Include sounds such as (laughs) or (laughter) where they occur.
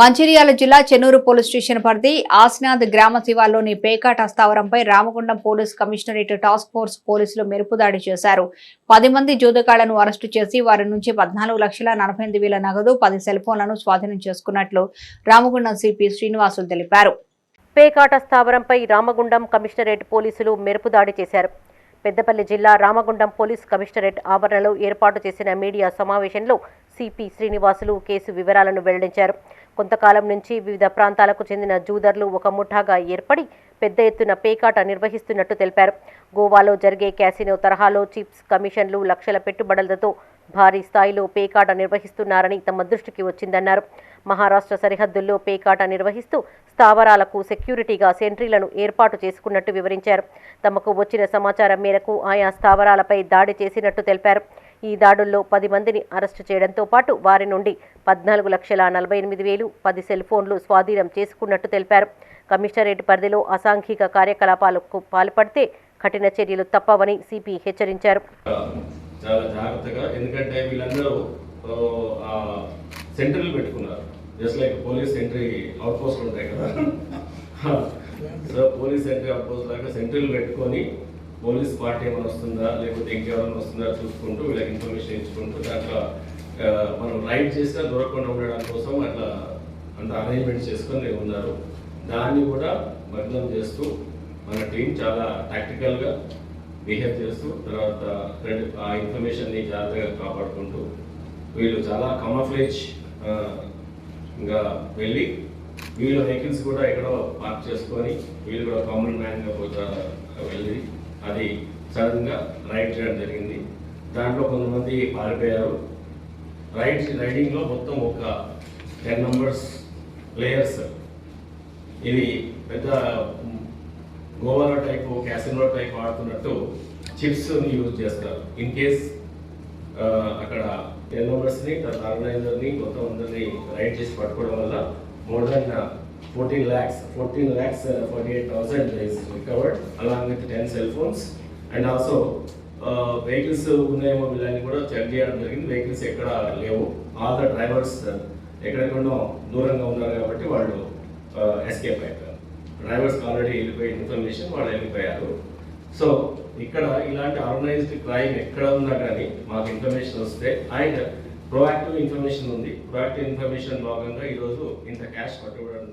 మంచిర్యాల జిల్లా Chennur police station పరిధి ఆస్నాద్ గ్రామ శివార్లోని పేకాట స్థావరంపై Ramagundam police commissionerate task force పోలీసులు మెరుపు దాడి చేశారు. పది మంది జూదకాళ్ళను అరెస్టు చేసి వారి నుంచి పద్నాలుగు లక్షల నలభై ఎనిమిది వేల నగదు పది సెల్ ఫోన్లను స్వాధీనం చేసుకున్నట్లు రామగుండం సిపి శ్రీనివాసులు తెలిపారు. పేకాట స్థావరంపై రామగుండం కమిషనరేట్ పోలీసులు మెరుపు దాడి చేశారు. పెద్దపల్లి జిల్లా రామగుండం పోలీస్ కమిషనరేట్ ఆవరణలో ఏర్పాటు చేసిన మీడియా సమావేశంలో సిపి శ్రీనివాసులు కేసు వివరాలను వెల్లడించారు. కొంతకాలం నుంచి వివిధ ప్రాంతాలకు చెందిన జూదర్లు ఒక ముఠాగా ఏర్పడి పెద్ద ఎత్తున పేకాట నిర్వహిస్తున్నట్టు తెలిపారు. గోవాలో జరిగే క్యాసినో తరహాలో చిప్స్ కమిషన్లు లక్షల పెట్టుబడులతో భారీ స్థాయిలో పేకాట నిర్వహిస్తున్నారని తమ దృష్టికి వచ్చిందన్నారు. మహారాష్ట్ర సరిహద్దుల్లో పేకాట నిర్వహిస్తూ స్థావరాలకు సెక్యూరిటీగా సెంట్రీలను ఏర్పాటు చేసుకున్నట్టు వివరించారు. తమకు వచ్చిన సమాచారం మేరకు ఆయా స్థావరాలపై దాడి చేసినట్టు తెలిపారు. ఈ దాడుల్లో పది మందిని అరెస్టు చేయడంతో పాటు వారి నుండి పద్నాలుగు లక్షల నలభై ఎనిమిది వేలు పది సెల్ ఫోన్లు స్వాధీనం చేసుకున్నట్టు తెలిపారు. కమిషనరేట్ పరిధిలో అసాంఘిక కార్యకలాపాలకు పాల్పడితే కఠిన చర్యలు తప్పవని సిపి హెచ్చరించారు. చాలా జాగ్రత్తగా ఎందుకంటే వీళ్ళందరూ ఆ, సెంటర్లు పెట్టుకున్నారు. Just like police entry out పోస్ట్లు ఉంటాయి కదా. (laughs) So police entry out post లాగా సెంటర్లు పెట్టుకొని పోలీస్ పార్టీ ఏమైనా వస్తుందా? లేకపోతే ఇంకెవరైనా వస్తుందా? చూసుకుంటూ వీళ్ళకి ఇన్ఫర్మేషన్ ఇచ్చుకుంటూ దాంట్లో మనం రైడ్ చేసినా దొరకకుండా ఉండడం కోసం అట్లా అంత అరేంజ్మెంట్ చేసుకొని ఉన్నారు. దాన్ని కూడా భగ్నం చేస్తూ మన టీం చాలా ప్రాక్టికల్గా బిహేవ్ చేస్తూ తర్వాత ఆ ఇన్ఫర్మేషన్ని జాగ్రత్తగా కాపాడుకుంటూ వీళ్ళు చాలా కమఫ్లేజ్ ఇంకా వెళ్ళి వీళ్ళ వెహికల్స్ కూడా ఎక్కడో పార్క్ చేసుకొని వీళ్ళు కూడా కామన్ మ్యాన్గా పోతా వెళ్ళి అది సడన్గా రైడ్ చేయడం జరిగింది. దాంట్లో కొంతమంది పారిపోయారు. రైడ్ రైడింగ్లో మొత్తం ఒక టెన్ మెంబర్స్ ప్లేయర్స్. ఇది పెద్ద గోవాలో టైప్ క్యాసినో టైప్ ఆడుతున్నట్టు చిప్స్ని యూజ్ చేస్తారు. ఇన్ కేస్ అక్కడ టెన్ మెంబర్స్ని ఆర్గనైజర్ని మొత్తం అందరినీ రైడ్ చేసి పట్టుకోవడం వల్ల more than fourteen lakhs fourteen lakhs uh, eight thousand recovered along along with ten cell phones and also vehicles ఉన్నాయేమో వీళ్ళని కూడా చెక్ చేయడం జరిగింది. వెహికల్స్ ఎక్కడ లేవు. ఆల్ ద డ్రైవర్స్ ఎక్కడెక్కడో దూరంగా ఉన్నారు కాబట్టి వాళ్ళు uh, ఎస్కేప్ అయిపోయారు. డ్రైవర్స్ ఆల్రెడీ వెళ్ళిపోయి ఇన్ఫర్మేషన్ వాళ్ళు వెళ్ళిపోయారు. సో ఇక్కడ ఇలాంటి ఆర్గనైజ్డ్ క్రైమ్ ఎక్కడ ఉన్నా కానీ మాకు ఇన్ఫర్మేషన్ వస్తే అండ్ ప్రొయాక్టివ్ ఇన్ఫర్మేషన్ ఉంది. ప్రొయాక్టివ్ ఇన్ఫర్మేషన్ భాగంగా ఈరోజు ఇంత క్యాష్ పట్టుబడడం